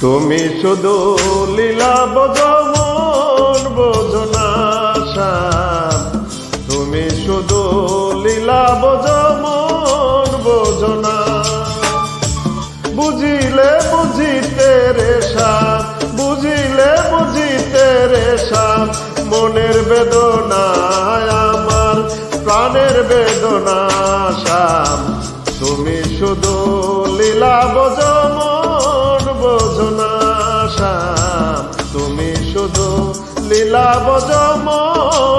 তুমি শুধু লীলা বজমন বোঝনা তুমি শুধু লীলা বজমন বোঝনা বুঝিলে বুঝিতে রে শ্যাম বুঝিলে বুঝিতে রে শ্যাম মনের বেদনায় আমার, প্রাণের বেদনা শ্যাম তুমি শুধু লীলা বজমন লীলাবজমন